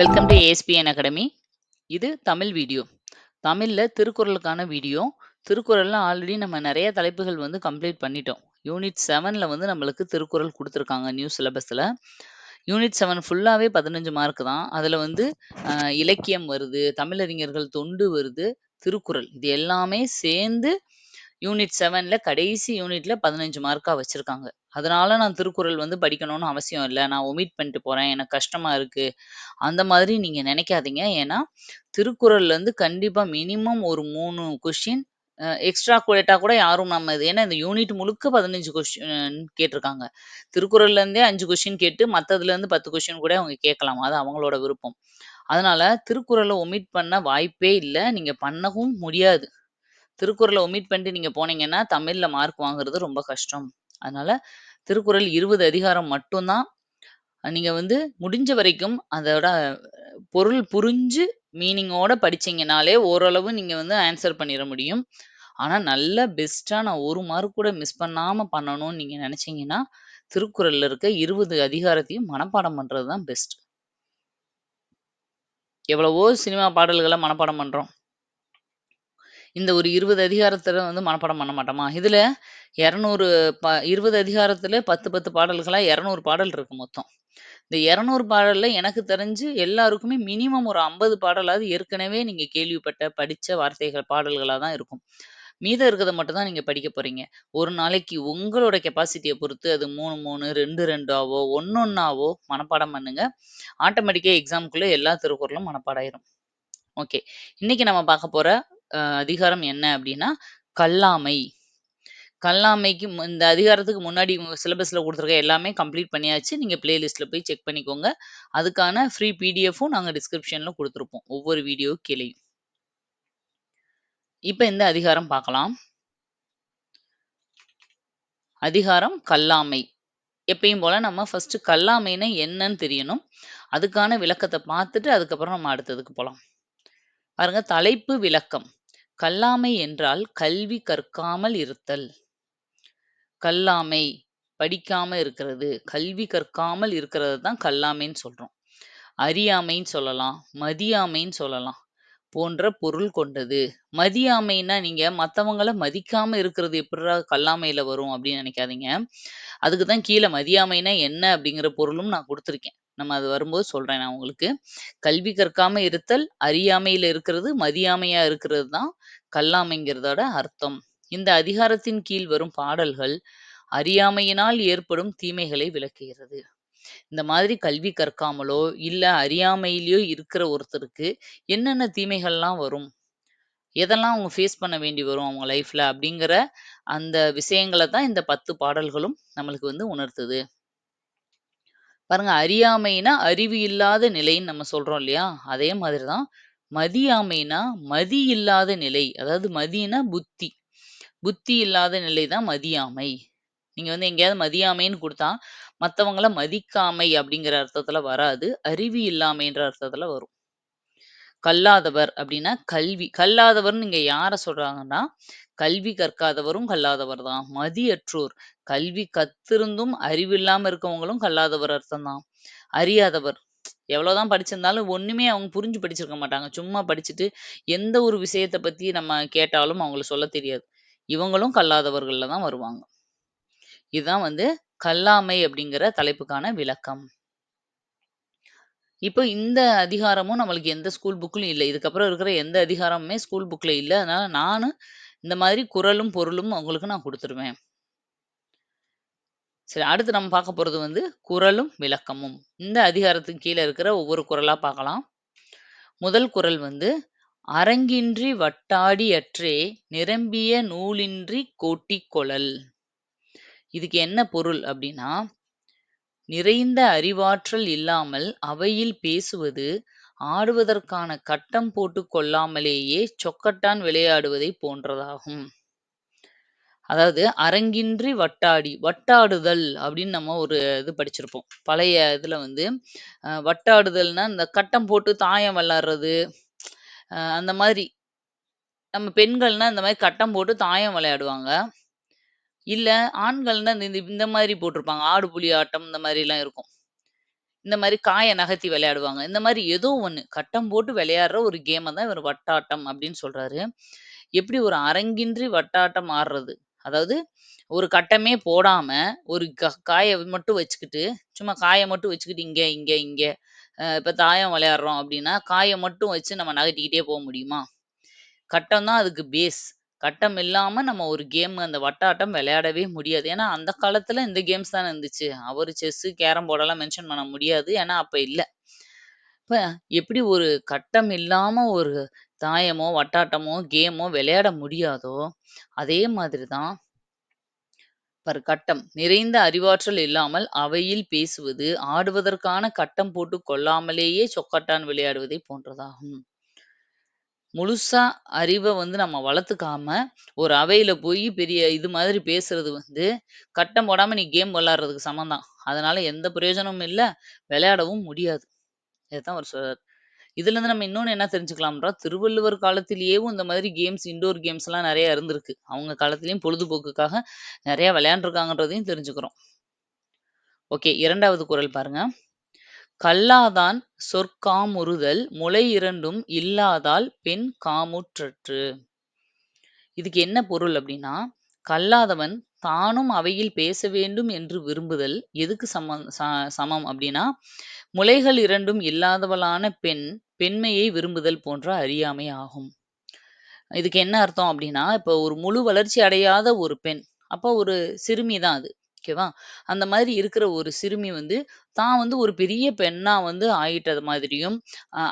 Welcome to ASPN academy. இது Tamil video. தமிழ்ல திருக்குறளுக்கான video. திருக்குறளில் ஆல்ரெடி நம்ம நிறைய தலைப்புகள் வந்து கம்ப்ளீட் பண்ணிட்டோம். யூனிட் செவனில் வந்து நம்மளுக்கு திருக்குறள் கொடுத்துருக்காங்க நியூ சிலபஸில் யூனிட் செவன் ஃபுல்லாகவே பதினஞ்சு மார்க் தான். அதில் வந்து இலக்கியம் வருது, தமிழறிஞர்கள் தொண்டு வருது, திருக்குறள். இது எல்லாமே சேர்ந்து யூனிட் செவன்ல கடைசி யூனிட்ல 15 மார்க்கா வச்சிருக்காங்க. அதனால நான் திருக்குறள் வந்து படிக்கணும்னு அவசியம் இல்லை நான் ஒமிட் பண்ணிட்டு போறேன். எனக்கு கஷ்டமா இருக்கு. அந்த மாதிரி நீங்க நினைக்காதீங்க ஏன்னா, திருக்குறள்ல இருந்து கண்டிப்பா மினிமம் ஒரு மூணு கொஸ்டின் எக்ஸ்ட்ரா கேட்டா கூட யாரும் நம்ம இது ஏன்னா இந்த யூனிட் முழுக்க 15 கொஸ்டின் கேட்டிருக்காங்க. திருக்குறள்லேருந்தே அஞ்சு கொஸ்டின் கேட்டு மத்ததுலேருந்து 10 கொஸ்டின் கூட அவங்க கேட்கலாம். அது அவங்களோட விருப்பம். அதனால திருக்குறளை ஒமிட் பண்ண வாய்ப்பே இல்லை நீங்க பண்ணவும் முடியாது. திருக்குறளை ஒமிட் பண்ணிட்டு நீங்க போனீங்கன்னா, தமிழ்ல மார்க் வாங்குறது ரொம்ப கஷ்டம். அதனால திருக்குறள் 20 அதிகாரம் மட்டும்தான் நீங்க வந்து முடிஞ்ச வரைக்கும் அதோட பொருள் புரிஞ்சு மீனிங்கோட படிச்சீங்கனாலே ஓரளவு நீங்க வந்து ஆன்சர் பண்ணிட முடியும். ஆனா நல்ல பெஸ்டா நான் ஒரு மார்க் கூட மிஸ் பண்ணாம பண்ணணும்னு நீங்க நினைச்சீங்கன்னா திருக்குறள்ல இருக்க 20 அதிகாரத்தையும் மனப்பாடம் பண்றதுதான் பெஸ்ட். எவ்வளவோ சினிமா பாடல்களை மனப்பாடம் பண்றோம். இந்த ஒரு 20 அதிகாரத்துல வந்து மனப்பாடம் பண்ண மாட்டோமா? இதுல 200 ப 20 அதிகாரத்துல 10, 10 பாடல்களா 200 பாடல் இருக்கு மொத்தம். இந்த 200 பாடல்ல எனக்கு தெரிஞ்சு எல்லாருக்குமே மினிமம் ஒரு 50 பாடலாவது ஏற்கனவே நீங்க கேள்விப்பட்ட, படிச்ச வார்த்தைகள், பாடல்களா தான் இருக்கும். மீதம் இருக்கிறத மட்டும் தான் நீங்க படிக்க போறீங்க. ஒரு நாளைக்கு உங்களோட கெப்பாசிட்டிய பொறுத்து அது 3, 3, 2, 2ஆவோ, 1, 1ஆவோ மனப்பாடம் பண்ணுங்க. ஆட்டோமேட்டிக்கா எக்ஸாம்க்குள்ள எல்லா திருக்குறளும் மனப்பாடம் ஆயிரும். ஓகே. இன்னைக்கு நம்ம பார்க்க போற அதிகாரம் என்ன அப்படின்னா கல்லாமை. கல்லாமைக்கு இந்த அதிகாரத்துக்கு முன்னாடி சிலபஸில் சிலபஸ்ல குடுத்துருக்க எல்லாமே கம்ப்ளீட் பண்ணியாச்சு. நீங்க பிளேலிஸ்ட்ல போய் செக் பண்ணிக்கோங்க. அதுக்கான ஃப்ரீ பிடிஎஃபும் நாங்க டிஸ்கிரிப்ஷன்ல கொடுத்துருப்போம் ஒவ்வொரு வீடியோ கீழயும். இப்ப இந்த அதிகாரம் பார்க்கலாம். அதிகாரம் கல்லாமை. எப்பயும் போல நம்ம ஃபஸ்ட்டு கல்லாமைன்னா என்னன்னு தெரியணும். அதுக்கான விளக்கத்தை பார்த்துட்டு, அதுக்கப்புறம் நம்ம அடுத்ததுக்கு போலாம். பாருங்க தலைப்பு விளக்கம். கல்லாமை என்றால் கல்வி கற்காமல் இருத்தல். கல்லாமை படிக்காம இருக்கிறது. கல்வி கற்காமல் இருக்கிறது தான் கல்லாமைன்னு சொல்றோம். அறியாமைன்னு சொல்லலாம். மதியாமைன்னு சொல்லலாம். போன்ற பொருள் கொண்டது. மதியாமைன்னா நீங்க மத்தவங்கள மதிக்காம இருக்கிறது எப்படா கல்லாமையில வரும் அப்படின்னு நினைக்காதீங்க அதுக்கு தான் கீழ மதியாமைன்னா என்ன அப்படிங்கிற பொருளும் நான் கொடுத்துருக்கேன் நம்ம அது வரும்போது சொல்றேன் நான் உங்களுக்கு. கல்வி கற்காம இருத்தல், அறியாமையில இருக்கிறது, மதியாமையா இருக்கிறது தான் கல்லாமைங்கிறதோட அர்த்தம். இந்த அதிகாரத்தின் கீழ் வரும் பாடல்கள் அறியாமையினால் ஏற்படும் தீமைகளை விளக்குகிறது. இந்த மாதிரி கல்வி கற்காமலோ, இல்ல அறியாமையிலயோ இருக்கிற ஒருத்தருக்கு என்னென்ன தீமைகள்லாம் வரும்? எதெல்லாம் அவங்க ஃபேஸ் பண்ண வேண்டி வரும் அவங்க லைஃப்ல அப்படிங்கிற அந்த விஷயங்களை தான் இந்த 10 பாடல்களும் நம்மளுக்கு வந்து உணர்த்துது. பாருங்க அறியாமைனா அறிவு இல்லாத நிலைன்னு நம்ம சொல்றோம் இல்லையா? அதே மாதிரி தான் மதியாமைனா மதி இல்லாத நிலை. அதாவது மதினா புத்தி. புத்தி இல்லாத நிலை தான் மதியாமை. நீங்க வந்து எங்கேயாவது மதியாமைன்னு கொடுத்தா மத்தவங்கள மதிக்காமை அப்படிங்கிற அர்த்தத்துல வராது. அறிவு இல்லாமைன்ற அர்த்தத்துல வரும். கல்லாதவர் அப்படின்னா கல்வி கல்லாதவர்னு இங்க யார சொல்றாங்கன்னா, கல்வி கற்காதவரும் கல்லாதவர் தான். மதியற்றோர் கல்வி கத்திருந்தும் அறிவில்லாம இருக்கவங்களும் கல்லாதவர் அர்த்தம் தான். அறியாதவர் எவ்வளோதான் படிச்சிருந்தாலும் ஒண்ணுமே அவங்க புரிஞ்சு படிச்சிருக்க மாட்டாங்க. சும்மா படிச்சுட்டு எந்த ஒரு விஷயத்த பத்தி நம்ம கேட்டாலும் அவங்களுக்கு சொல்ல தெரியாது. இவங்களும் கல்லாதவர்கள்ல தான் வருவாங்க. இதுதான் வந்து கல்லாமை அப்படிங்கிற தலைப்புக்கான விளக்கம். இப்போ இந்த அதிகாரமும் நம்மளுக்கு எந்த ஸ்கூல் புக்லையும் இல்லை இதுக்கப்புறம் இருக்கிற எந்த அதிகாரமுமே ஸ்கூல் புக்ல இல்லை அதனால நானும் இந்த மாதிரி குரலும் பொருளும் உங்களுக்கு நான் கொடுத்துருவேன் சரி அடுத்து நம்ம பார்க்க போகிறது வந்து குரலும் விளக்கமும். இந்த அதிகாரத்துக்கு கீழே இருக்கிற ஒவ்வொரு குரலாக பார்க்கலாம். முதல் குறள் வந்து அரங்கின்றி வட்டாடி அற்றே நிரம்பிய நூலின்றி கோட்டிக் கொழல் இதுக்கு என்ன பொருள் அப்படின்னா நிறைந்த அறிவாற்றல் இல்லாமல் அவையில் பேசுவது, ஆடுவதற்கான கட்டம் போட்டு கொள்ளாமலேயே சொக்கட்டான் விளையாடுவதைப் போன்றதாகும். அதாவது அரங்கின்றி வட்டாடி, வட்டாடுதல் அப்படின்னு நம்ம ஒரு இது படிச்சிருப்போம். பழைய இதுல வந்து அ வட்டாடுதல்னா, இந்த கட்டம் போட்டு தாயம் விளையாடுறது, அந்த மாதிரி. நம்ம பெண்கள்னா இந்த மாதிரி கட்டம் போட்டு தாயம் விளையாடுவாங்க. இல்ல ஆண்கள்னா இந்த இந்த இந்த மாதிரி போட்டிருப்பாங்க. ஆடு புலி ஆட்டம் இந்த மாரிலாம் இருக்கும். இந்த மாதிரி காய நகர்த்தி விளையாடுவாங்க. இந்த மாதிரி ஏதோ ஒண்ணு. கட்டம் போட்டு விளையாடுற ஒரு கேமை தான் இவர் வட்டாட்டம் அப்படின்னு சொல்றாரு. எப்படி ஒரு அரங்கின்றி வட்டாட்டம் ஆடுறது. அதாவது ஒரு கட்டமே போடாம, ஒரு க காய மட்டும் வச்சுக்கிட்டு, சும்மா காய மட்டும் வச்சுக்கிட்டு இங்க, இங்க, இங்க. இப்போ இப்ப தாயம் விளையாடுறோம் அப்படின்னா, காய மட்டும் வச்சு நம்ம நகர்த்திக்கிட்டே போக முடியுமா? கட்டம் தான் அதுக்கு பேஸ். கட்டம் இல்லாம நம்ம ஒரு கேம் அந்த வட்டாட்டம் விளையாடவே முடியாது. ஏன்னா, அந்த காலத்துல இந்த கேம்ஸ் தானே இருந்துச்சு. அவரு செஸ் கேரம் போர்டெல்லாம் மென்ஷன் பண்ண முடியாது. ஏன்னா, அப்ப இல்ல. இப்ப எப்படி ஒரு கட்டம் இல்லாம ஒரு தாயமோ, வட்டாட்டமோ, கேமோ விளையாட முடியாதோ, அதே மாதிரி தான் கட்டம். நிறைந்த அறிவாற்றல் இல்லாமல் அவையில் பேசுவது, ஆடுவதற்கான கட்டம் போட்டுக் கொள்ளாமலேயே சொக்கட்டான் விளையாடுவதை போன்றதாகும். முழுசா அறிவ வந்து நம்ம வளர்த்துக்காம, ஒரு அவையில போயி பெரிய இது மாதிரி பேசுறது வந்து, கட்டம் போடாம நீ கேம் விளையாடுறதுக்கு சமம் தான். அதனால எந்த பிரயோஜனமும் இல்ல, விளையாடவும் முடியாது. இதுதான் அவரு சொல்றாரு. இதுலருந்து நம்ம இன்னொன்னு என்ன தெரிஞ்சுக்கலாம்ன்றா, திருவள்ளுவர் காலத்திலேயேவும் இந்த மாதிரி கேம்ஸ், இன்டோர் கேம்ஸ்லாம் நிறைய இருந்திருக்கு. அவங்க காலத்திலயும் பொழுதுபோக்குக்காக நெறைய விளையாண்டுருக்காங்கன்றதையும் தெரிஞ்சுக்கிறோம். ஓகே. இரண்டாவது குரல் பாருங்க. கல்லாதான் சொற்காமுறுதல் முளை இரண்டும் இல்லாதால் பெண் காமுற்றற்று. இதுக்கு என்ன பொருள் அப்படின்னா கல்லாதவன் தானும் அவையில் பேச வேண்டும் என்று விரும்புதல் எதுக்கு சமம் ச சமம் அப்படின்னா முலைகள் இரண்டும் இல்லாதவளான பெண், பெண்மையை விரும்புதல் போன்ற அறியாமை ஆகும். இதுக்கு என்ன அர்த்தம் அப்படின்னா இப்போ ஒரு முழு வளர்ச்சி அடையாத ஒரு பெண், அப்போ ஒரு சிறுமி தான் அது. ஓகேவா? அந்த மாதிரி இருக்கிற ஒரு சிறுமி வந்து, தான் வந்து ஒரு பெரிய பெண்ணா வந்து ஆயிட்டது மாதிரியும்,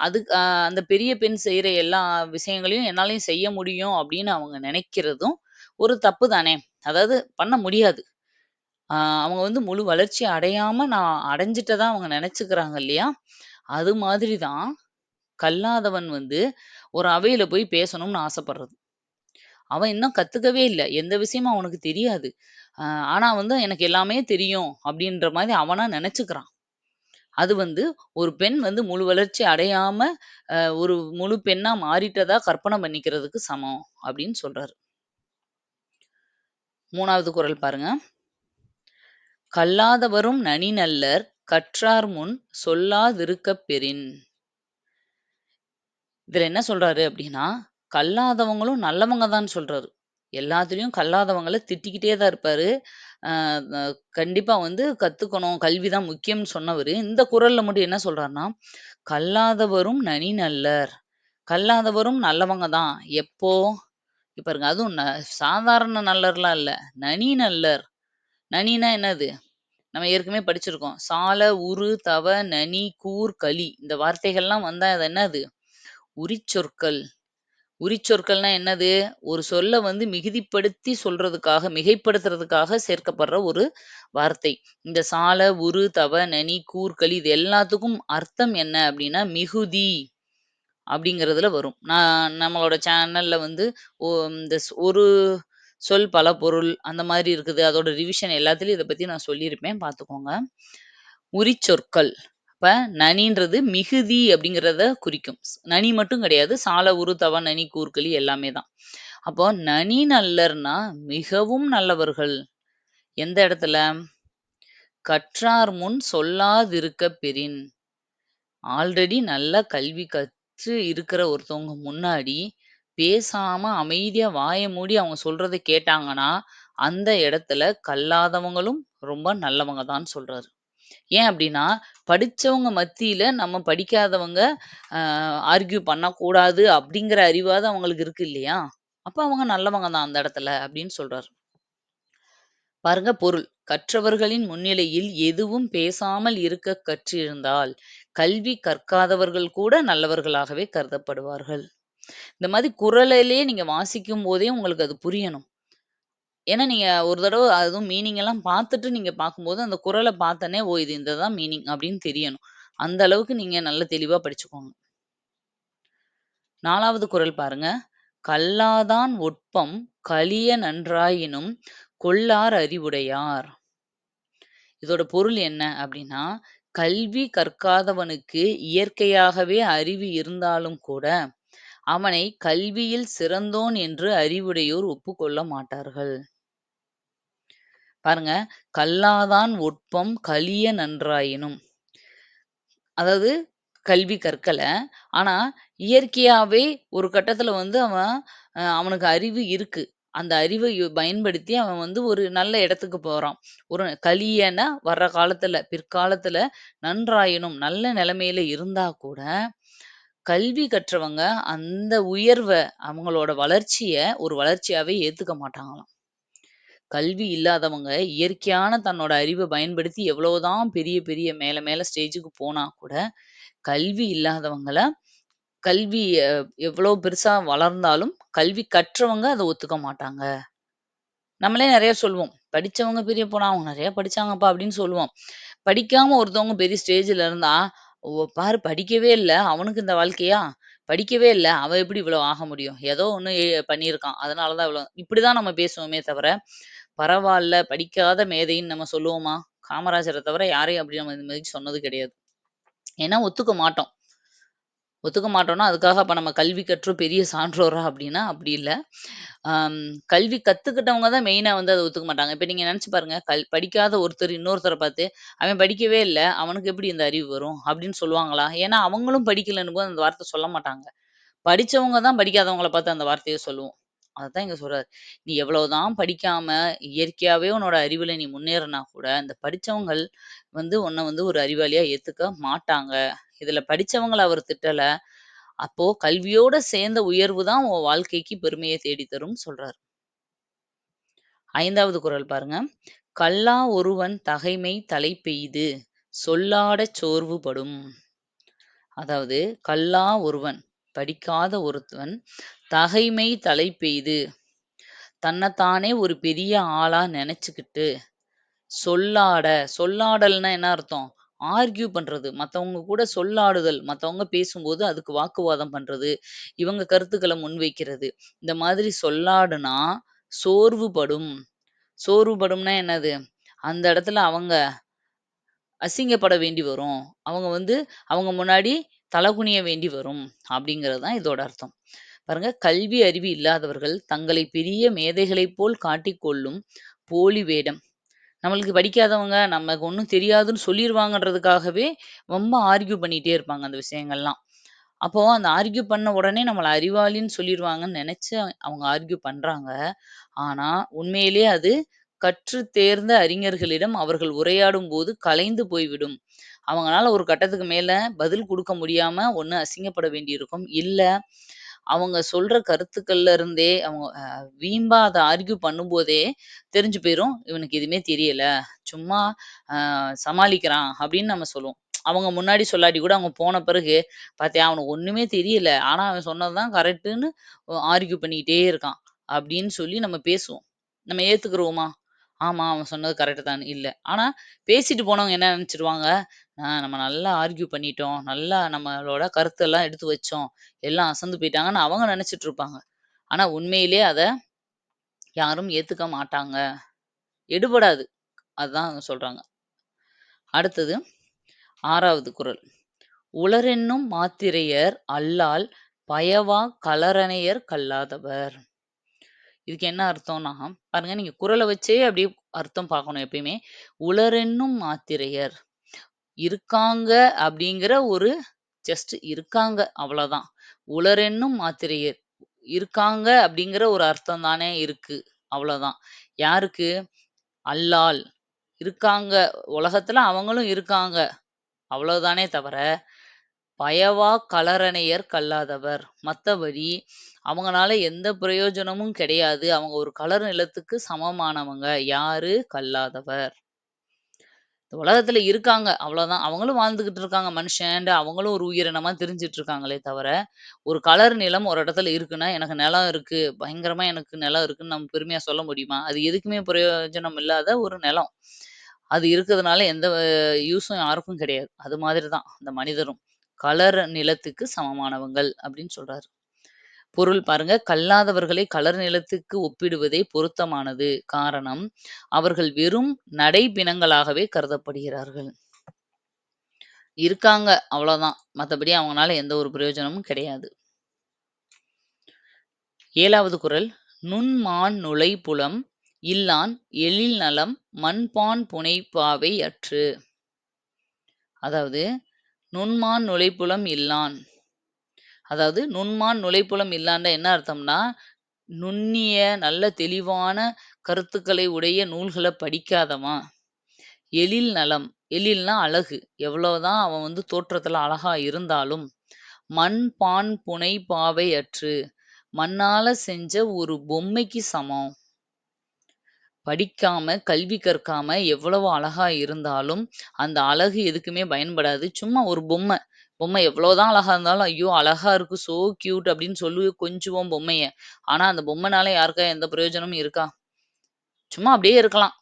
அது அந்த பெரிய பெண் செய்யற எல்லா விஷயங்களையும் என்னாலையும் செய்ய முடியும் அப்படின்னு அவங்க நினைக்கிறதும் ஒரு தப்பு தானே! அதாவது பண்ண முடியாது. அவங்க வந்து முழு வளர்ச்சி அடையாம நான் அடைஞ்சுட்டதா அவங்க நெனச்சுக்கிறாங்க இல்லையா? அது மாதிரி தான் கல்லாதவன் வந்து ஒரு அவையில போய் பேசணும்னு ஆசைப்படுறது. அவன் இன்னும் கத்துக்கவே இல்ல. எந்த விஷயமும் அவனுக்கு தெரியாது. அ ஆனா வந்து எனக்கு எல்லாமே தெரியும் அப்படின்ற மாரி அவனா நெனச்சுக்கிறான். அது வந்து ஒரு பெண் வந்து முழு வளர்ச்சி அடையாம, அ ஒரு முழு பெண்ணா மாறிட்டதா கற்பனை பண்ணிக்கிறதுக்கு சமம் அப்படின்னு சொல்றாரு. 3வது குறள் பாருங்க. கல்லாதவரும் நனிநல்லர் கற்றார் முன் சொல்லாதிருக்கப் பெறின். இதுல என்ன சொல்றாரு அப்படின்னா கல்லாதவங்களும் நல்லவங்க தான் சொல்றாரு. எல்லாத்துலயும் கல்லாதவங்கள திட்டிக்கிட்டே தான் இருப்பாரு. அ கண்டிப்பா வந்து கத்துக்கணும். கல்வி தான் முக்கியம்னு சொன்னவர் இந்த குறள்ல மட்டும் என்ன சொல்றாருன்னா, கல்லாதவரும் நனி நல்லர் கல்லாதவரும் நல்லவங்க தான். எப்போ? இப்ப பாருங்க. அதுவும் ந சாதாரண நல்லர்லாம் இல்ல. நனி நல்லர். நனினா என்னது? நம்ம ஏற்கனவே படிச்சிருக்கோம். சால, உரு, தவ, நனி, கூர், களி இந்த வார்த்தைகள்லாம் வந்தா அது என்னது? உரிச்சொற்கள். உரிச்சொற்கள்னா என்னது? ஒரு சொல்ல வந்து மிகுதிப்படுத்தி சொல்றதுக்காக, மிகைப்படுத்துறதுக்காக சேர்க்கப்படுற ஒரு வார்த்தை. இந்த சால, உரு, தவ, நனி, கூர், களி இது எல்லாத்துக்கும் அர்த்தம் என்ன அப்படின்னா மிகுதி அப்படிங்கிறதுல வரும். நான் நம்மளோட சேனல்ல வந்து இந்த ஸ் ஒரு சொல் பல பொருள் அந்த மாதிரி இருக்குது. அதோட ரிவிஷன் எல்லாத்துலயும் இத பத்தி நான் சொல்லியிருப்பேன். பார்த்துக்கோங்க. உரிச்சொற்கள். இப்ப நனின்றது மிகுதி அப்படிங்கிறத குறிக்கும். நனி மட்டும் கிடையாது. சால, உரு, தவ, நனி, கூர், எல்லாமே தான். அப்போ நனி நல்லர்னா மிகவும் நல்லவர்கள். எந்த இடத்துல? கற்றார் முன் சொல்லாதிருக்க பெறின். ஆல்ரெடி நல்லா கல்வி கற்று இருக்கிற ஒருத்தவங்க முன்னாடி, பேசாம அமைதியா வாய மூடி அவங்க சொல்றத கேட்டாங்கன்னா, அந்த இடத்துல கல்லாதவங்களும் ரொம்ப நல்லவங்க தான் சொல்றாரு. ஏன் அப்டின்னா, படிச்சவங்க மத்தியில நம்ம படிக்காதவங்க அ ஆர்கியூ பண்ணக்கூடாது அப்டிங்கிற அறிவாவது அவங்களுக்கு இருக்கு இல்லையா? அப்ப அவங்க நல்லவங்க தான் அந்த இடத்துல அப்டின்னு சொல்றாரு. பாருங்க பொருள். கற்றவர்களின் முன்னிலையில் எதுவும் பேசாமல் இருக்கக் கற்றிருந்தால், கல்வி கற்காதவர்கள் கூட நல்லவர்களாகவே கருதப்படுவார்கள். இந்த மாதிரி குறளிலே நீங்க வாசிக்கும் போதே உங்களுக்கு அது புரியணும். ஏன்னா, நீங்க ஒரு தடவ அதுவும் மீனிங் எல்லாம் பார்த்துட்டு நீங்க பார்க்கும்போது, அந்த குரலை பார்த்தனே ஓ! இது இதுதான் மீனிங் அப்படின்னு தெரியணும். அந்த அளவுக்கு நீங்க நல்ல தெளிவா படிச்சுக்கோங்க. நாலாவது குறள் பாருங்க. கல்லாதான் ஒட்பம் கலிய நன்றாயினும் கொள்ளார் அறிவுடையார். இதோட பொருள் என்ன அப்படின்னா கல்வி கற்காதவனுக்கு இயற்கையாகவே அறிவு இருந்தாலும் கூட, அவனை கல்வியில் சிறந்தோன் என்று அறிவுடையோர் ஒப்புக்கொள்ள மாட்டார்கள். பாருங்க. கல்லாதான் ஒட்பம் கலிய நன்றாயினும். அதாவது கல்வி கற்கல. ஆனா, இயற்கையாவே ஒரு கட்டத்துல வந்து அவன் அ அவனுக்கு அறிவு இருக்கு. அந்த அறிவ யு பயன்படுத்தி அவன் வந்து ஒரு நல்ல இடத்துக்கு போறான். ஒரு கலியன வர்ற காலத்துல, பிற்காலத்துல நன்றாயினும் நல்ல நிலைமையில இருந்தா கூட, கல்வி கற்றவங்க அந்த உயர்வை அவங்களோட வளர்ச்சியை ஒரு வளர்ச்சியாவே ஏத்துக்க மாட்டாங்களாம். கல்வி இல்லாதவங்க இயற்கையான தன்னோட அறிவை பயன்படுத்தி எவ்வளவுதான் பெரிய பெரிய மேல மேல ஸ்டேஜுக்கு போனா கூட, கல்வி இல்லாதவங்கள கல்வி அ எவ்வளோ பெருசா வளர்ந்தாலும், கல்வி கற்றவங்க அதை ஒத்துக்க மாட்டாங்க. நம்மளே நிறைய சொல்லுவோம். "படிச்சவங்க பெரிய போனா, அவங்க நிறைய படிச்சாங்கப்பா" அப்படின்னு சொல்லுவோம். படிக்காம ஒருத்தவங்க பெரிய ஸ்டேஜ்ல இருந்தா, "ஓ பாரு படிக்கவே இல்ல, அவனுக்கு இந்த வாழ்க்கையா? படிக்கவே இல்ல, அவன் எப்படி இவ்வளோ ஆக முடியும்? ஏதோ ஒண்ணு எ பண்ணியிருக்கான். அதனால தான் இவ்வளோ" இப்படிதான் நம்ம பேசுவோமே தவிர, பரவால்ல படிக்காத மேதைன்னு நம்ம சொல்லுவோமா? காமராஜர தவிர யாரையும் அப்படி நம்ம இது மாரி சொன்னது கிடையாது. ஏன்னா ஒத்துக்க மாட்டோம். ஒத்துக்க மாட்டோம்னா, அதுக்காக அப்போ நம்ம கல்வி கற்றும் பெரிய சான்றோரா அப்படின்னா, அப்படி இல்லை கல்வி கத்துக்கிட்டவங்க தான் மெயினா வந்து அதை ஒத்துக்க மாட்டாங்க. இப்போ நீங்க நினச்சி பாருங்க, கல் படிக்காத ஒருத்தர் இன்னொருத்தரை பார்த்து, "அவன் படிக்கவே இல்லை அவனுக்கு எப்படி இந்த அறிவு வரும்?" அப்படின்னு சொல்லுவாங்களா? ஏன்னா அவங்களும் படிக்கலன்னும்போது அந்த வார்த்தை சொல்ல மாட்டாங்க. படிச்சவங்க தான் படிக்காதவங்கள பார்த்து அந்த வார்த்தையை சொல்லுவோம். அததான் இங்க சொல்றாரு. "நீ எவ்வளவுதான் படிக்காம, இயற்கையாவே உன்னோட அறிவுல நீ முன்னேறுனா கூட, இந்த படிச்சவங்கள் வந்து உன்ன வந்து ஒரு அறிவாளியா ஏத்துக்க மாட்டாங்க." இதுல படிச்சவங்கள அவர் திட்டல. அப்போ கல்வியோட சேர்ந்த உயர்வு தான் உன் வாழ்க்கைக்கு பெருமைய தேடி தரும்னு சொல்றாரு. 5வது குறள் பாருங்க. "கல்லா ஒருவன் தகைமை தலைப்பெய்து சொல்லாடச் சோர்வுபடும்." அதாவது கல்லா ஒருவன், படிக்காத ஒருத்தவன் தகைமை தலைப்பெய்து, தன்னைத்தானே ஒரு பெரிய ஆளா நினைச்சுக்கிட்டு சொல்லாட சொல்லாடல்னா என்ன அர்த்தம்? ஆர்கியூ பண்றது. மத்தவங்க கூட சொல்லாடுதல். மத்தவங்க பேசும்போது அதுக்கு வாக்குவாதம் பண்றது. இவங்க கருத்துக்களை முன்வைக்கிறது. இந்த மாதிரி சொல்லாடுனா சோர்வுபடும். சோர்வுபடும்னா என்னது? அந்த இடத்துல அவங்க அசிங்கப்பட வேண்டி வரும். அவங்க வந்து அவங்க முன்னாடி தலகுனிய வேண்டி வரும். அப்படிங்கிறது தான் இதோட அர்த்தம். பாருங்க, கல்வி அறிவு இல்லாதவர்கள் தங்களை பெரிய மேதைகளைப் போல் காட்டிக் கொள்ளும் போலி வேடம். நம்மளுக்கு படிக்காதவங்க, நமக்கு ஒண்ணும் தெரியாதுன்னு சொல்லிருவாங்கன்றதுக்காகவே ரொம்ப ஆர்கியூ பண்ணிட்டே இருப்பாங்க அந்த விஷயங்கள்லாம். அப்போ அந்த ஆர்கியூ பண்ண உடனே நம்மளை அறிவாளின்னு சொல்லிடுவாங்கன்னு நினைச்சு அவங்க ஆர்கியூ பண்றாங்க. ஆனா, உண்மையிலேயே அது கற்று தேர்ந்த அறிஞர்களிடம் அவர்கள் உரையாடும் போது கலைந்து போய்விடும். அவங்களால ஒரு கட்டத்துக்கு மேல பதில் குடுக்க முடியாம, ஒண்ணு அசிங்கப்பட வேண்டியிருக்கும். இல்ல, அவங்க சொல்ற கருத்துக்கள்ல இருந்தே அவங்க அ வீம்பா அத ஆர்க்யூ பண்ணும்போதே தெரிஞ்சு போயிரும். இவனுக்கு எதுவுமே தெரியல. சும்மா அ சமாளிக்கிறான் அப்படின்னு நம்ம சொல்லுவோம். அவங்க முன்னாடி சொல்லாட்டி கூட அவங்க போன பிறகு, "பாத்தியா அவனுக்கு ஒண்ணுமே தெரியல. ஆனா அவன் சொன்னது தான் கரெக்ட்டுன்னு ஆர்க்யூ பண்ணிக்கிட்டே இருக்கான்." அப்படின்னு சொல்லி நம்ம பேசுவோம். நம்ம ஏத்துக்குருவோமா? ஆமா அவன் சொன்னது கரெக்ட் தான். இல்ல. ஆனா பேசிட்டு போனவங்க என்ன நெனச்சுருவாங்க, "ஆ நம்ம நல்லா ஆர்கியூ பண்ணிட்டோம். நல்லா நம்மளோட கருத்தெல்லாம் எடுத்து வச்சோம். எல்லாம் அசந்து போயிட்டாங்கன்னு" அவங்க நெனச்சுட்டு இருப்பாங்க. ஆனா உண்மையிலேயே அத யாரும் ஏத்துக்க மாட்டாங்க. எடுபடாது. அதான் சொல்றாங்க. அடுத்தது 6வது குறள். "உளரென்னும் மாத்திரையர் அல்லால் பயவா கலரணையர் கல்லாதவர்." இதுக்கு என்ன அர்த்தம்னா, பாருங்க நீங்க குறள வச்சே அப்படியே அர்த்தம் பார்க்கணும் எப்பயுமே. "உளரென்னும் மாத்திரையர்" இருக்காங்க அப்படிங்கிற ஒரு ஜஸ்ட் இருக்காங்க அவ்வளோதான். "உளரென்னும் மாத்திரையர்" இருக்காங்க அப்படிங்கிற ஒரு அர்த்தம் தானே இருக்கு. அவ்வளோதான். யாருக்கு? அல்லால். இருக்காங்க. உலகத்துல அவங்களும் இருக்காங்க. அவ்வளவுதானே தவிர, பயவா கலரணையர் கல்லாதவர். மற்றபடி அவங்களால எந்த பிரயோஜனமும் கிடையாது. அவங்க ஒரு கலர் நிலத்துக்கு சமமானவங்க. யாரு? கல்லாதவர். இந்த உலகத்துல இருக்காங்க. அவ்வளவுதான் அவங்களும் வாழ்ந்துகிட்டு இருக்காங்க. மனுஷன்ட்டு அவங்களும் ஒரு உயிரினமா திரிஞ்சுட்டு இருக்காங்களே தவிர, ஒரு கலர் நிலம் ஒரு இடத்துல இருக்குன்னா, எனக்கு நிலம் இருக்கு. பயங்கரமா எனக்கு நிலம் இருக்குன்னு நம்ம பெருமையா சொல்ல முடியுமா? அது எதுக்குமே பிரயோஜனம் இல்லாத ஒரு நிலம். அது இருக்கிறதுனால எந்த யூஸும் யாருக்கும் கிடையாது. அது மாதிரி தான் அந்த மனிதரும். கலர் நிலத்துக்கு சமமானவங்கள் அப்படின்னு சொல்றாரு. பொருள் பாருங்க, கல்லாதவர்களை கலர் நிலத்துக்கு ஒப்பிடுவதே பொருத்தமானது. காரணம், அவர்கள் வெறும் நடைபிணங்களாகவே கருதப்படுகிறார்கள். இருக்காங்க அவ்வளவுதான் மத்தபடி அவங்களால எந்த ஒரு பிரயோஜனமும் கிடையாது. ஏழாவது குரல் நுண்மான் நுழைப்புலம் இல்லான் எழில் நலம் மண்பான் புனைப்பாவை அற்று." அதாவது, நுண்மான் நுழைப்புலம் இல்லான். அதாவது நுண்மான் நுழைப்புலம் இல்லாண்ட என்ன அர்த்தம்னா, நுண்ணிய நல்ல தெளிவான கருத்துக்களை உடைய நூல்கள படிக்காதவன். எழில் நலம். எழில்னா அழகு. எவ்வளவுதான் அவன் வந்து தோற்றத்துல அழகா இருந்தாலும், மண், பான், புனை, பாவை அற்று. மண்ணால செஞ்ச ஒரு பொம்மைக்கு சமம். படிக்காம, கல்வி கற்காம எவ்வளவு அழகா இருந்தாலும், அந்த அழகு எதுக்குமே பயன்படாது. சும்மா ஒரு பொம்மை. பொம்மை எவ்வளோதான் அழகா இருந்தாலும், "ஐயோ! அழகா இருக்கு. சோ கியூட்" அப்படின்னு சொல்லி கொஞ்சுவோம் பொம்மைய. ஆனா, அந்த பொம்மைனால யாருக்கா எந்த பிரயோஜனமும் இருக்கா? சும்மா அப்படியே இருக்கலாம்.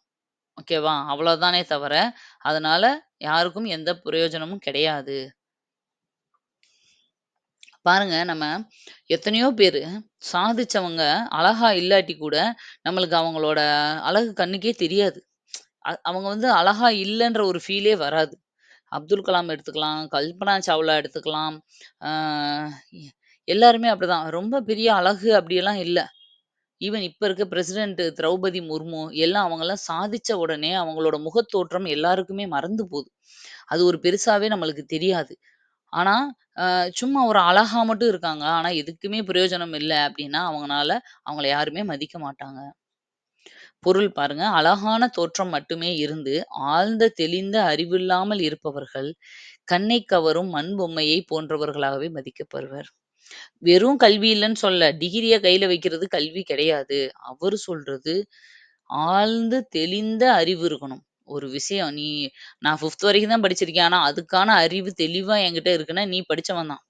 ஓகேவா? அவ்வளோதானே தவிர, அதனால யாருக்கும் எந்த பிரயோஜனமும் கிடையாது. பாருங்க, நம்ம எத்தனையோ பேரு சாதிச்சவங்க அழகா இல்லாட்டி கூட, நம்மளுக்கு அவங்களோட அழகு கண்ணுக்கே தெரியாது. அ அவங்க வந்து அழகா இல்லன்ற ஒரு ஃபீலே வராது. அப்துல் கலாம் எடுத்துக்கலாம், கல்பனா சாவ்லா எடுத்துக்கலாம். எல்லாருமே அப்படிதான். ரொம்ப பெரிய அழகு அப்படியெல்லாம் இல்ல. ஈவன் இப்ப இருக்க பிரசிடென்ட் திரௌபதி முர்மு எல்லாம் அவங்கெல்லாம் சாதிச்ச உடனே அவங்களோட முகத்தோற்றம் எல்லாருக்குமே மறந்து போகுது அது ஒரு பெருசாவே நம்மளுக்கு தெரியாது. ஆனா, சும்மா ஒரு அழகா மட்டும் இருக்காங்க. ஆனா, எதுக்குமே பிரயோஜனம் இல்ல அப்படின்னா அவங்கனால அவங்கள யாருமே மதிக்க மாட்டாங்க. பொருள் பாருங்க. அழகான தோற்றம் மட்டுமே இருந்து, ஆழ்ந்த தெளிந்த அறிவில்லாமல் இருப்பவர்கள், கண்ணை கவரும் மண் பொம்மையை போன்றவர்களாகவே மதிக்கப்படுவர். வெறும் கல்வி இல்லைன்னு சொல்லல. டிகிரிய கையில வைக்கிறது கல்வி கிடையாது. அவர் சொல்றது, ஆழ்ந்து தெளிந்த அறிவு இருக்கணும். ஒரு விஷயம் நீ நான் பிப்த் வரைக்கும் தான் படிச்சிருக்கேன். ஆனா, அதுக்கான அறிவு தெளிவா என்கிட்ட இருக்குன்னா, நீ படிச்சவன் தான்.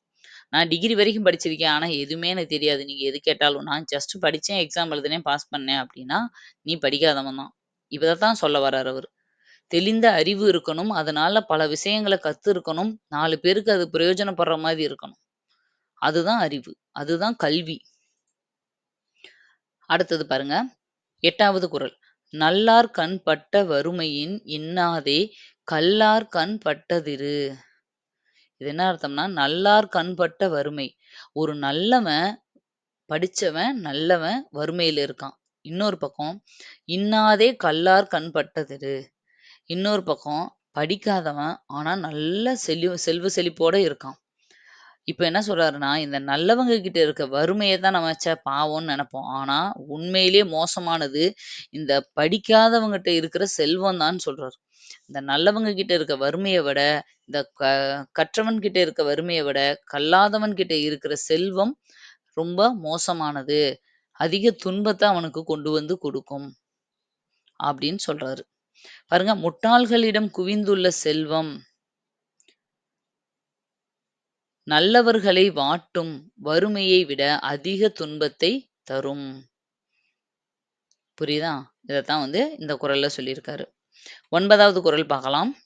நான் டிகிரி வரைக்கும் படிச்சிருக்கேன். ஆனா, எதுவுமே எனக்கு தெரியாது. நீங்க எது கேட்டாலும். நான் ஜஸ்ட் படிச்சேன், எக்ஸாம் எழுதினேன், பாஸ் பண்ணேன் அப்படின்னா நீ படிக்காதவன் தான். இதத்தான் சொல்ல வர்றார் அவரு. தெளிந்த அறிவு இருக்கணும். அதனால பல விஷயங்கள கத்துருக்கணும். 4 பேருக்கு அது பிரயோஜனப்படுற மாரி இருக்கணும். அதுதான் அறிவு. அதுதான் கல்வி. அடுத்தது பாருங்க. 8வது குறள். "நல்லார் கண் பட்ட வறுமையின் இன்னாதே கல்லார் கண் பட்டதிரு." இது என்ன அர்த்தம்னா, நல்லார் கண்பட்ட வறுமை. ஒரு நல்லவன், படிச்சவன், நல்லவன் வறுமையில இருக்கான். இன்னொரு பக்கம், "இன்னாதே கல்லார் கண்பட்டதிரு இன்னொரு பக்கம், படிக்காதவன், ஆனா நல்ல செல்வ செல்வ செழிப்போட இருக்கான். இப்ப என்ன சொல்றாருன்னா, இந்த நல்லவங்க கிட்ட இருக்க வறுமையை தான் நம்ம வச்சா பாவம்னு நினைப்போம் ஆனா, உண்மையிலேயே மோசமானது, இந்த படிக்காதவங்கிட்ட இருக்கிற செல்வம் தான் சொல்றாரு. இந்த நல்லவங்க கிட்ட இருக்க வறுமையை விட, இந்த க கற்றவன் கிட்ட இருக்க வறுமையை விட, கல்லாதவன் கிட்ட இருக்கிற செல்வம் ரொம்ப மோசமானது. அதிக துன்பத்தை அவனுக்கு கொண்டு வந்து கொடுக்கும் அப்படின்னு சொல்றாரு. பாருங்க, "முட்டாள்களிடம் குவிந்துள்ள செல்வம், நல்லவர்களை வாட்டும் வறுமையை விட அதிக துன்பத்தை தரும்." புரியுதா? இதைத்தான் வந்து இந்த குரல்ல சொல்லியிருக்காரு. ஒன்பதாவது குறள் பார்க்கலாம்.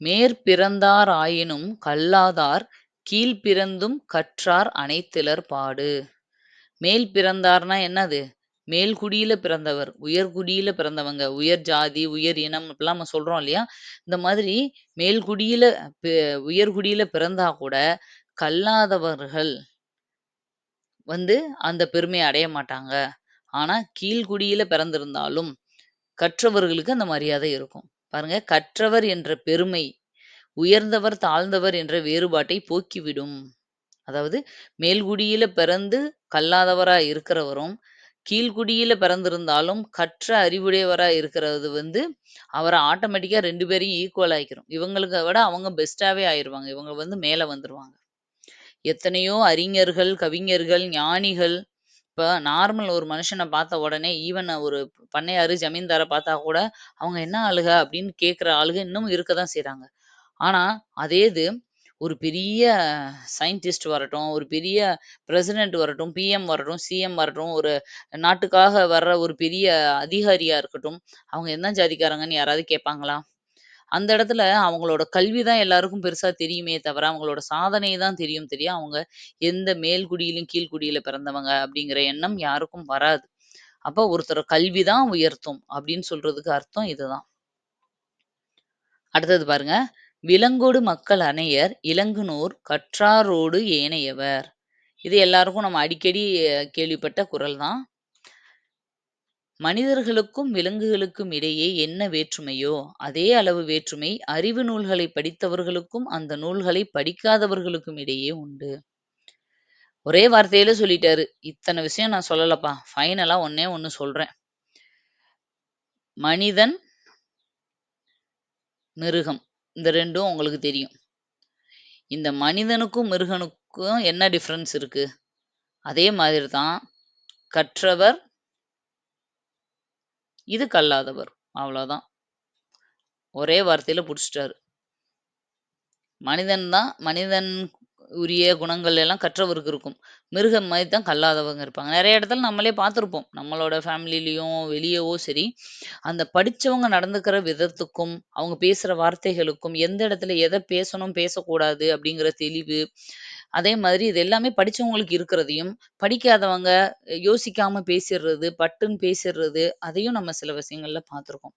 "மேற்பிறந்தார் ஆயினும் கல்லாதார் கீழ்ப்பிறந்தும் கற்றார் அனைத்திலர் பாடு." மேல் பிறந்தார்னா என்னது? மேல்குடியில பிறந்தவர், உயர்குடியில பிறந்தவங்க, உயர் ஜாதி, உயர் இனம் இப்படிலாம் நம்ம சொல்றோம் இல்லையா? இந்த மாதிரி மேல்குடியில பெ பிறந்தா கூட, கல்லாதவர்கள் வந்து அந்த பெருமைய அடைய மாட்டாங்க. ஆனா, கீழ்குடியில பிறந்திருந்தாலும், கற்றவர்களுக்கு அந்த மரியாதை இருக்கும். பாருங்க, கற்றவர் என்ற பெருமை, உயர்ந்தவர், தாழ்ந்தவர் என்ற வேறுபாட்டை போக்கிவிடும். அதாவது மேல்குடியில பிறந்து கல்லாதவரா இருக்கிறவரும், கீழ்குடியில பிறந்திருந்தாலும் கற்ற அறிவுடையவரா இருக்கிறது வந்து, அவரை ஆட்டோமேட்டிக்கா ரெண்டு பேரையும் ஈக்குவல் ஆகிக்கிறோம் இவங்களுக்கு விட அவங்க பெஸ்ட்டாவே ஆயிடுவாங்க இவங்க வந்து மேல வந்துருவாங்க. எத்தனையோ அறிஞர்கள், கவிஞர்கள், ஞானிகள் இப்ப நார்மல் ஒரு மனுஷன பார்த்த உடனே ஈவன் ஒரு பண்ணையாரு, ஜமீன்தார பார்த்தா கூட, அவங்க "என்ன ஆளுக?" அப்படின்னு கேட்கிற ஆளுக இன்னமும் இருக்க தான் செய்றாங்க. ஆனா, அதே இது ஒரு பெரிய சயின்டிஸ்ட் வரட்டும், ஒரு பெரிய பிரசிடென்ட் வரட்டும், பிஎம் வரட்டும், சிஎம் வரட்டும், ஒரு நாட்டுக்காக வர்ற ஒரு பெரிய அதிகாரியா இருக்கட்டும், அவங்க என்ன ஜாதிக்காரங்கன்னு யாராவது கேட்பாங்களா? அந்த இடத்துல அவங்களோட கல்வி தான் எல்லாருக்கும் பெருசா தெரியுமே தவிர, அவங்களோட சாதனை தான் தெரியும் தெரிய, அவங்க எந்த மேல்குடியிலும், கீழ்குடியில பிறந்தவங்க அப்படிங்கிற எண்ணம் யாருக்கும் வராது. அப்ப ஒருத்தர கல்வி தான் உயர்த்தும் அப்படின்னு சொல்றதுக்கு அர்த்தம் இதுதான். அடுத்தது பாருங்க. "விலங்கொடு மக்கள் அனையர் இலங்குனோர் கற்றாரோடு ஏனையவர்." இது எல்லாருக்கும் நம்ம அடிக்கடி கேள்விப்பட்ட குறள் தான். மனிதர்களுக்கும் விலங்குகளுக்கும் இடையே என்ன வேற்றுமையோ அதே அளவு வேற்றுமை அறிவு நூல்களை படித்தவர்களுக்கும் அந்த நூல்களை படிக்காதவர்களுக்கும் இடையே உண்டு. ஒரே வார்த்தையில சொல்லிட்டாரு. இத்தனை விஷயம் நான் சொல்லலப்பா. ஃபைனலா ஒன்னே ஒன்னு சொல்றேன். மனிதன் மிருகம். இந்த ரெண்டும் உங்களுக்கு தெரியும். இந்த மனிதனுக்கும் மிருகனுக்கும் என்ன டிஃப்ரென்ஸ் இருக்கு? அதே மாதிரி தான் கற்றவர் இது கல்லாதவர். அவ்வளோதான் ஒரே வார்த்தையில புடிச்சிட்டாரு. மனிதன் தான் மனிதன் உரிய குணங்கள் எல்லாம் கற்றவருக்கு இருக்கும். மிருகம் மாதிரி தான் கல்லாதவங்க இருப்பாங்க. நிறைய இடத்துல நம்மளே பார்த்துருப்போம். நம்மளோட ஃபேமிலிலையும் வெளியவோ சரி அந்த படிச்சவங்க நடந்துக்கிற விதத்துக்கும் அவங்க பேசுற வார்த்தைகளுக்கும் எந்த இடத்துல எதை பேசணும் பேசக்கூடாது அப்படிங்கிற தெளிவு அதே மாதிரி இது எல்லாமே படிச்சவங்களுக்கு இருக்கிறதையும் படிக்காதவங்க யோசிக்காம பேசிடுறது பட்டுன்னு பேசிடுறது அதையும் நம்ம சில விஷயங்கள்ல பார்த்துருக்கோம்.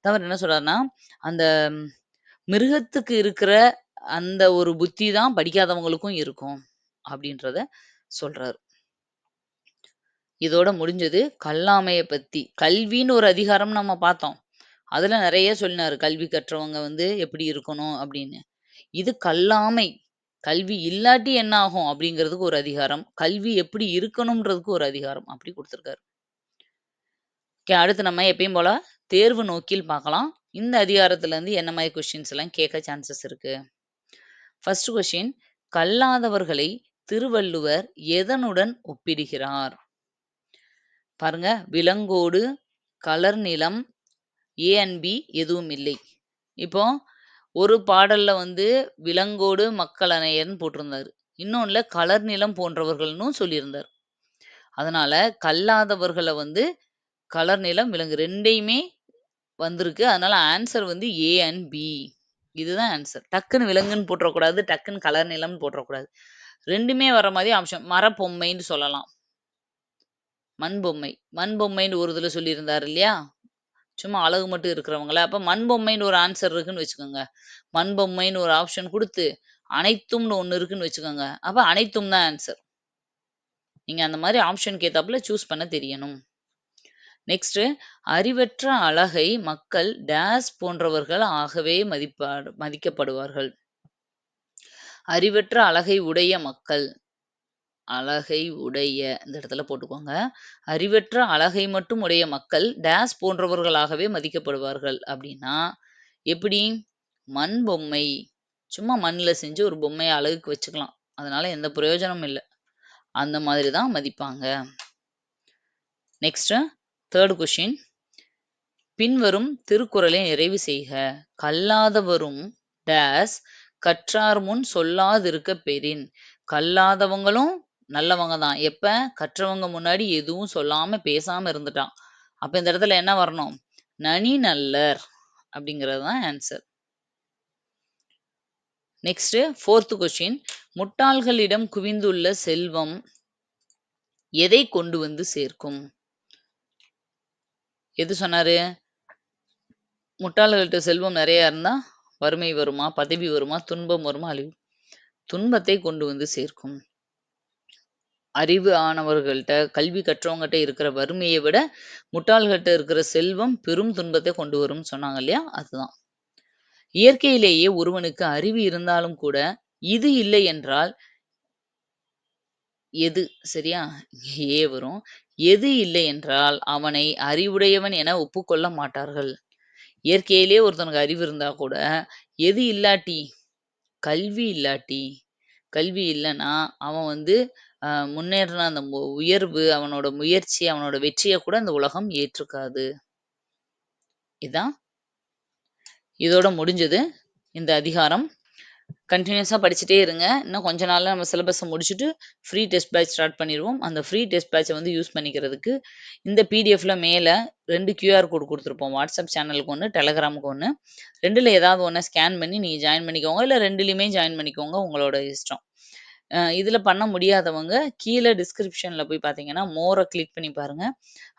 தவிர என்ன சொல்றாருன்னா அந்த மிருகத்துக்கு இருக்கிற அந்த ஒரு புத்தி தான் படிக்காதவங்களுக்கும் இருக்கும் அப்படின்றத சொல்றாரு. இதோட முடிஞ்சது கல்லாமைய பத்தி. கல்வின்னு ஒரு அதிகாரம் நம்ம பார்த்தோம். அதுல நிறைய சொல்லினாரு கல்வி கற்றவங்க வந்து எப்படி இருக்கணும் அப்படின்னு. இது கல்லாமை கல்வி இல்லாட்டி என்ன ஆகும் அப்படிங்கிறதுக்கு ஒரு அதிகாரம். கல்வி எப்படி இருக்கணும்ன்றதுக்கு ஒரு அதிகாரம். அப்படி கொடுத்துருக்காரு. ஓகே அடுத்து நம்ம எப்பயும் போல தேர்வு நோக்கில் பார்க்கலாம். இந்த அதிகாரத்துல இருந்து என்ன மாதிரி கொஸ்டின்ஸ் எல்லாம் கேட்க சான்சஸ் இருக்கு? ஃபர்ஸ்ட் கொஸ்டின் கல்லாதவர்களை திருவள்ளுவர் எதனுடன் ஒப்பிடுகிறார்? பாருங்க விலங்கோடு கலர் நிலம் ஏ அண்ட் பி எதுவும் இல்லை. இப்போ ஒரு பாடல்ல வந்து விலங்கோடு மக்கள் அணையர்னு போட்டிருந்தாரு. இன்னொன்னுல கலர் நிலம் போன்றவர்கள்னு சொல்லியிருந்தார். அதனால கல்லாதவர்களை வந்து கலர் நிலம் விலங்கு ரெண்டையுமே வந்திருக்கு. அதனால ஆன்சர் வந்து ஏ அண்ட் பி இதுதான் ஆன்சர் டக்குன்னு விலங்குன்னு போட்டுறக்கூடாது டக்குன்னு கலர் நிலம்னு போட்டுறக்கூடாது. ரெண்டுமே வர மாதிரி ஆப்ஷன் மரப்பொம்மைன்னு சொல்லலாம். மண் பொம்மை மண் பொம்மைன்னு ஒரு இதுல சொல்லியிருந்தாரு இல்லையா? சும்மா அழகு மட்டும் இருக்கிறவங்கள. அப்ப மண் பொம்மைன்னு ஒரு ஆன்சர் இருக்குன்னு வச்சுக்கோங்க. மண் பொம்மைன்னு ஒரு ஆப்ஷன் கொடுத்து அனைத்தும்னு ஒண்ணு இருக்குன்னு வச்சுக்கோங்க. அப்ப அனைத்தும் தான் ஆன்சர் நீங்க அந்த மாதிரி ஆப்ஷன் கேத்தாப்புல சூஸ் பண்ண தெரியணும். நெக்ஸ்ட் அறிவற்ற அழகை மக்கள் டேஸ் போன்றவர்கள் ஆகவே மதிப்பாடு மதிக்கப்படுவார்கள். அறிவற்ற அழகை உடைய மக்கள். அழகை உடைய இந்த இடத்துல போட்டுக்கோங்க. அறிவற்ற அழகை மட்டும் உடைய மக்கள் டேஸ் போன்றவர்களாகவே மதிக்கப்படுவார்கள் அப்படின்னா எப்படி? மண் பொம்மை. சும்மா மண்ணில் செஞ்சு ஒரு பொம்மையை அழகுக்கு வச்சுக்கலாம். அதனால எந்த பிரயோஜனமும் இல்லை. அந்த மாதிரி தான் மதிப்பாங்க. நெக்ஸ்ட் தேர்ட் கொஷின் பின்வரும் திருக்குறளை நிறைவு செய்க. கல்லாதவரும் டேஸ் கற்றார் முன் சொல்லாதிருக்க பெறின். கல்லாதவங்களும் நல்லவங்க தான். எப்ப? கற்றவங்க முன்னாடி எதுவும் சொல்லாம பேசாம இருந்துட்டான். அப்ப இந்த இடத்துல என்ன வரணும்? நனி நல்லர் அப்படிங்கிறது தான் ஆன்சர் நெக்ஸ்ட் ஃபோர்த் கொஸ்டின் முட்டாள்களிடம் குவிந்துள்ள செல்வம் எதை கொண்டு வந்து சேர்க்கும்? எது சொன்னாரு? முட்டாள்கள்ட்ட செல்வம் நிறைய இருந்தா வறுமை வருமா? பதவி வருமா? துன்பம் வருமா? அழிவு. துன்பத்தை கொண்டு வந்து சேர்க்கும். அறிவு ஆனவர்கள்ட்ட கல்வி கற்றவங்ககிட்ட இருக்கிற வறுமையை விட முட்டாள்கிட்ட இருக்கிற செல்வம் பெரும் துன்பத்தை கொண்டு வரும்னு சொன்னாங்க இல்லையா? அதுதான். இயற்கையிலேயே ஒருவனுக்கு அறிவு இருந்தாலும் கூட இது இல்லை என்றால் எது? சரியா? ஏ வரும். எது இல்லை என்றால் அவனை அறிவுடையவன் என ஒப்புக்கொள்ள மாட்டார்கள். இயற்கையிலே ஒருத்தனுக்கு அறிவு இருந்தா கூட எது இல்லாட்டி? கல்வி இல்லாட்டி. கல்வி இல்லைன்னா அவன் வந்து முன்னேறின அந்த மு- உயர்வு அவனோட முயற்சி அவனோட வெற்றியை கூட இந்த உலகம் ஏற்றுக்காது. இதான் இதோட முடிஞ்சது. இந்த அதிகாரம். கண்டினியூஸாக படிச்சுட்டே இருங்க. இன்னும் கொஞ்ச நாள்ல நம்ம சிலபஸை முடிச்சுட்டு ஃப்ரீ டெஸ்ட் பேட்ச் ஸ்டார்ட் பண்ணிடுவோம் அந்த ஃப்ரீ டெஸ்ட் பேட்சை வந்து யூஸ் பண்ணிக்கிறதுக்கு இந்த பிடிஎஃப்ல மேலே ரெண்டு கியூஆர் கோடு கொடுத்துருப்போம். வாட்ஸ்அப் சேனலுக்கு ஒன்று டெலகிராமுக்கு ஒன்று ரெண்டில் ஏதாவது ஒன்று ஸ்கேன் பண்ணி நீங்கள் ஜாயின் பண்ணிக்கோங்க. இல்லை ரெண்டுலேயுமே ஜாயின் பண்ணிக்கோங்க. உங்களோட இஷ்டம். இதில் பண்ண முடியாதவங்க கீழே டிஸ்கிரிப்ஷனில் போய் பார்த்தீங்கன்னா மோரை கிளிக் பண்ணி பாருங்கள்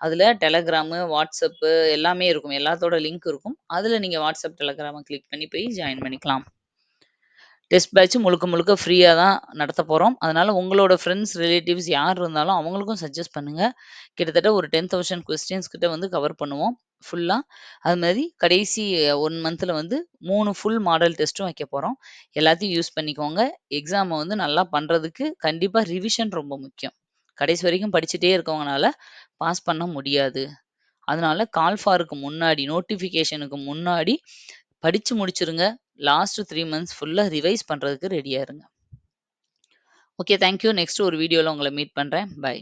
அதில் டெலகிராமு வாட்ஸ்அப்பு எல்லாமே இருக்கும். எல்லாத்தோட லிங்க் இருக்கும். அதில் நீங்கள் வாட்ஸ்அப் டெலகிராமை கிளிக் பண்ணி போய் ஜாயின் பண்ணிக்கலாம். டெஸ்ட் பேட்ச் முழுக்க முழுக்க ஃப்ரீயா தான் நடத்தப் போறோம். அதனால உங்களோட ஃப்ரெண்ட்ஸ், ரிலேட்டிவ்ஸ் யார் இருந்தாலும் அவங்களுக்கும் சஜெஸ்ட் பண்ணுங்க. கிட்டத்தட்ட ஒரு 10,000 கொஸ்டின்ஸ் கிட்ட வந்து கவர் பண்ணுவோம். ஃபுல்லா. அது மாரி கடைசி 1 மந்த்ல வந்து 3 ஃபுல் மாடல் டெஸ்ட்டும் வைக்கப் போறோம். எல்லாத்தையும் யூஸ் பண்ணிக்கோங்க. எக்ஸாம வந்து நல்லா பண்றதுக்கு கண்டிப்பா ரிவிஷன் ரொம்ப முக்கியம். கடைசி வரைக்கும் படிச்சுட்டே இருக்கவங்கனால பாஸ் பண்ண முடியாது. அதனால கால் ஃபாருக்கு முன்னாடி நோட்டிஃபிகேஷனுக்கு முன்னாடி படிச்சு முடிச்சுருங்க. லாஸ்ட் 3 மந்த்ஸ் ஃபுல்லா ரிவைஸ் பண்றதுக்கு ரெடியா இருங்க. ஓகே. Thank you. நெக்ஸ்ட் ஒரு வீடியோல உங்கள மீட் பண்றேன். பாய்.